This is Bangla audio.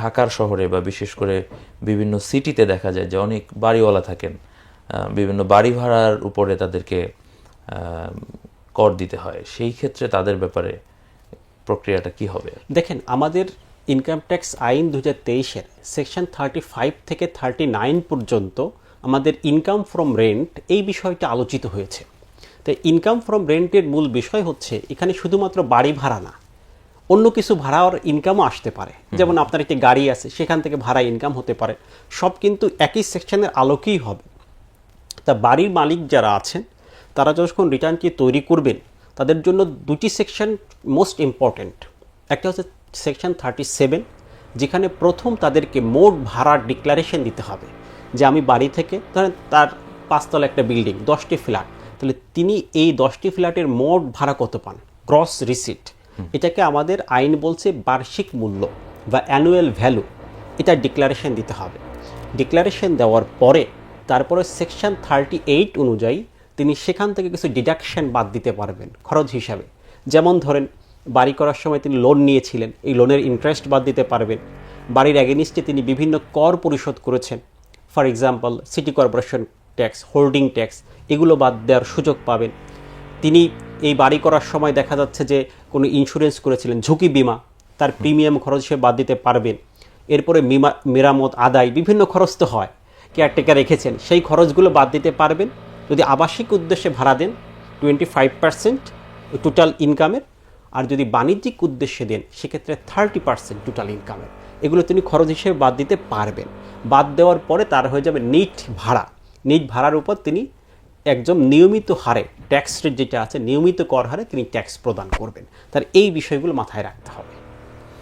ঢাকার শহরে বা বিশেষ করে বিভিন্ন সিটিতে দেখা যায় যে অনেক বাড়িওয়ালা থাকেন বিভিন্ন বাড়ি ভাড়ার উপরে তাদেরকে কর দিতে হয়। সেই ক্ষেত্রে তাদের ব্যাপারে প্রক্রিয়াটা কি হবে? দেখেন, আমাদের ইনকাম ট্যাক্স আইন দু হাজার সেকশন থার্টি ফাইভ থেকে থার্টি নাইন পর্যন্ত আমাদের ইনকাম ফ্রম রেন্ট এই বিষয়টা আলোচিত হয়েছে। তো ইনকাম ফ্রম রেন্টের মূল বিষয় হচ্ছে এখানে শুধুমাত্র বাড়ি ভাড়া না অন্য কিছু ভাড়ার ইনকামও আসতে পারে। যেমন আপনার একটি গাড়ি আছে সেখান থেকে ভাড়া ইনকাম হতে পারে। সব কিন্তু একই সেকশনের আলোকেই হবে। তা বাড়ির মালিক যারা আছেন তারা যখন রিটার্নটি তৈরি করবেন তাদের জন্য দুটি সেকশন মোস্ট ইম্পর্ট্যান্ট একটা হচ্ছে সেকশন থার্টি সেভেন যেখানে প্রথম তাদেরকে মোট ভাড়ার ডিক্লারেশন দিতে হবে যে আমি বাড়ি থেকে ধরেন তার পাঁচতলা একটা বিল্ডিং দশটি ফ্ল্যাট তাহলে তিনি এই দশটি ফ্ল্যাটের মোট ভাড়া কত পান? ক্রস রিসিট এটাকে আমাদের আইন বলছে বার্ষিক মূল্য বা অ্যানুয়াল ভ্যালু এটা ডিক্লারেশন দিতে হবে। ডিক্লারেশন দেওয়ার পরে, তারপরে সেকশন থার্টি এইট অনুযায়ী তিনি সেখান থেকে কিছু ডিডাকশন বাদ দিতে পারবেন, খরচ হিসাবে। যেমন ধরেন, বাড়ি করার সময় তিনি লোন নিয়েছিলেন, এই লোনের ইন্টারেস্ট বাদ দিতে পারবেন। বাড়ির অ্যাগেনিস্টে তিনি বিভিন্ন কর পরিশোধ করেছেন। For example city corporation tax holding tax এগুলো বাদ দেওয়ার সুযোগ পাবেন। তিনি এই বাড়ি করার সময় দেখা যাচ্ছে যে কোনো ইন্স্যুরেন্স করেছিলেন, ঝুঁকি বিমা, তার প্রিমিয়াম খরচ হিসেবে বাদ দিতে পারবেন। এরপরে মিমা, মেরামত, আদায় বিভিন্ন খরচ তো হয় কেয়ারটেকার রেখেছেন, সেই খরচগুলো বাদ দিতে পারবেন। যদি আবাসিক উদ্দেশ্যে ভাড়া দেন টোয়েন্টি ফাইভ পার্সেন্ট টোটাল ইনকামের আর যদি বাণিজ্যিক উদ্দেশ্যে দেন, সেক্ষেত্রে থার্টি পার্সেন্ট টোটাল ইনকামের এগুলো তিনি খরচ হিসেবে বাদ দিতে পারবেন। বাদ দেওয়ার পরে তার হয়ে যাবে নিট ভাড়া। নিট ভাড়ার উপর তিনি একজন নিয়মিত হারে ট্যাক্স রেট যেটা আছে, নিয়মিত কর হারে তিনি ট্যাক্স প্রদান করবেন। তার এই বিষয়গুলো মাথায় রাখতে হবে।